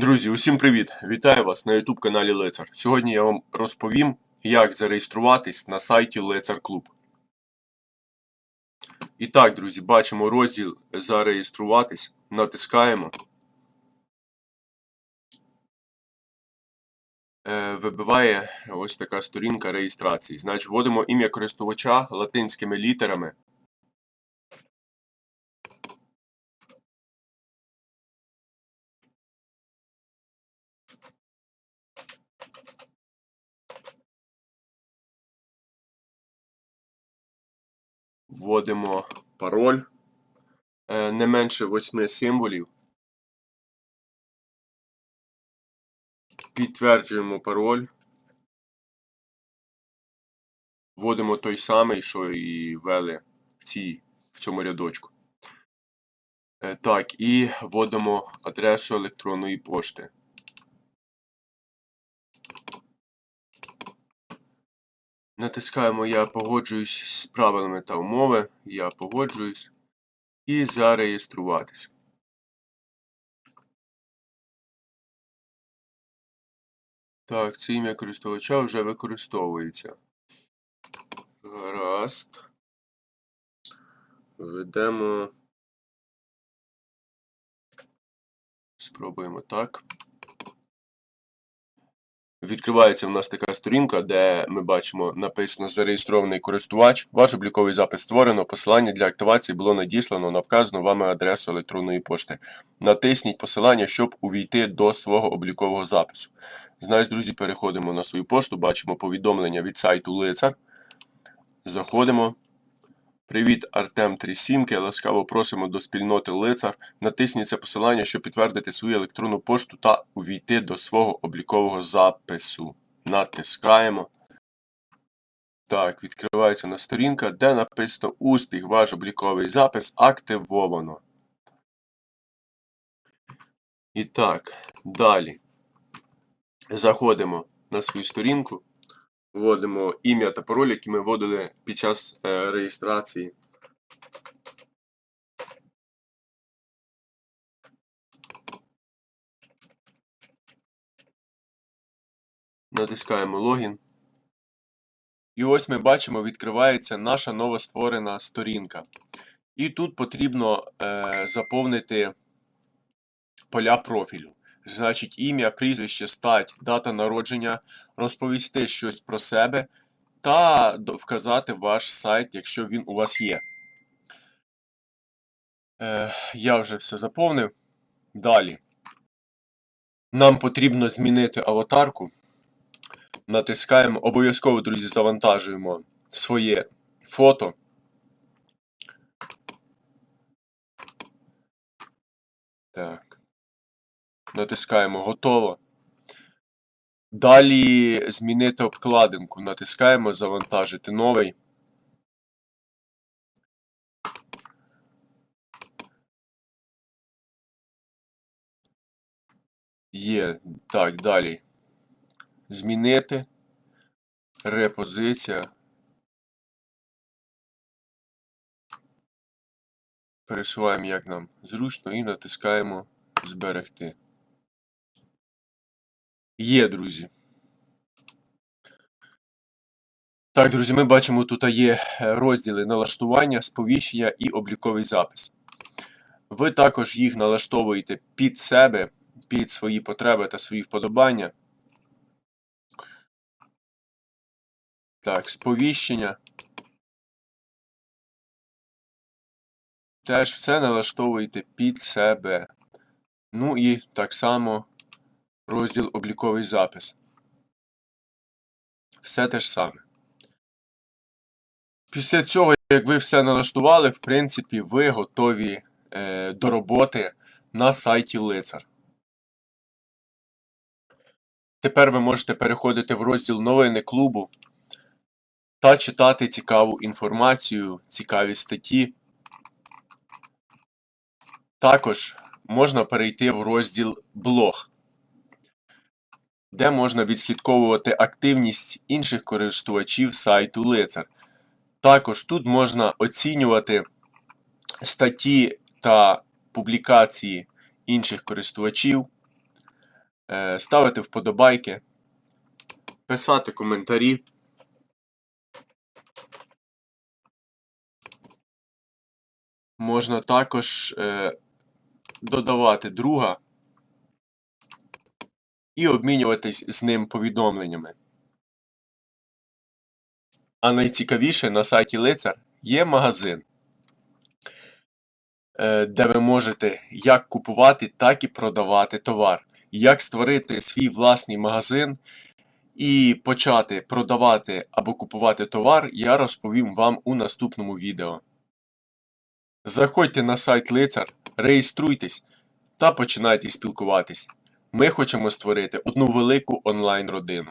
Друзі, усім привіт! Вітаю вас на YouTube каналі Лицар. Сьогодні я вам розповім, як зареєструватись на сайті Лицар Клуб. І так, друзі, бачимо розділ Зареєструватись. Натискаємо. Е, Вибиває ось така сторінка реєстрації. Значить, вводимо ім'я користувача латинськими літерами. Вводимо пароль е, не менше 8 символів. Підтверджуємо пароль. Вводимо той самий, що і ввели в, цій, в цьому рядочку. Е, Так, і вводимо адресу електронної пошти. Натискаємо Я погоджуюсь з правилами та умови. Я погоджуюсь. І зареєструватись. Так, це ім'я користувача вже використовується. Гаразд. Введемо. Спробуємо так. Відкривається в нас така сторінка, де ми бачимо написано зареєстрований користувач. Ваш обліковий запис створено. Посилання для активації було надіслано на вказану вами адресу електронної пошти. Натисніть посилання, щоб увійти до свого облікового запису. Значить, друзі, переходимо на свою пошту, бачимо повідомлення від сайту Лицар. Заходимо. Привіт, Артем Трісімки. Ласкаво просимо до спільноти Лицар. Натисніть це посилання, щоб підтвердити свою електронну пошту та увійти до свого облікового запису. Натискаємо. Так, відкривається на сторінка, де написано Успіх, ваш обліковий запис активовано. І так, далі. Заходимо на свою сторінку. Вводимо ім'я та пароль, які ми вводили під час е, реєстрації. Натискаємо логін. І ось ми бачимо, відкривається наша новостворена сторінка. І тут потрібно е, заповнити поля профілю. Значить, ім'я, прізвище, стать, дата народження, розповісти щось про себе та вказати ваш сайт, якщо він у вас є. Е, я вже все заповнив. Далі. Нам потрібно змінити аватарку. Натискаємо, обов'язково, друзі, завантажуємо своє фото. Так. Натискаємо готово. Далі змінити обкладинку. Натискаємо завантажити новий. Є. Так, далі. Змінити. Репозиція. Пересуваємо як нам зручно і натискаємо зберегти. Є, друзі. Так, друзі, ми бачимо, тут є е, розділи налаштування, сповіщення і обліковий запис. Ви також їх налаштовуєте під себе, під свої потреби та свої вподобання. Так, сповіщення. Теж все налаштовуєте під себе. Ну і так само розділ обліковий запис. Все те ж саме. Після цього, як ви все налаштували, в принципі, ви готові е, до роботи на сайті Лицар. Тепер ви можете переходити в розділ новини клубу та читати цікаву інформацію, цікаві статті. Також можна перейти в розділ блог, де можна відслідковувати активність інших користувачів сайту Лицар. Також тут можна оцінювати статті та публікації інших користувачів. е, ставити вподобайки, писати коментарі. Можна також е, додавати друга і обмінюватись з ним повідомленнями. А найцікавіше на сайті Лицар є магазин, е, де ви можете як купувати, так і продавати товар. Як створити свій власний магазин і почати продавати або купувати товар, я розповім вам у наступному відео. Заходьте на сайт Лицар, реєструйтесь та починайте спілкуватись. Ми хочемо створити одну велику онлайн родину.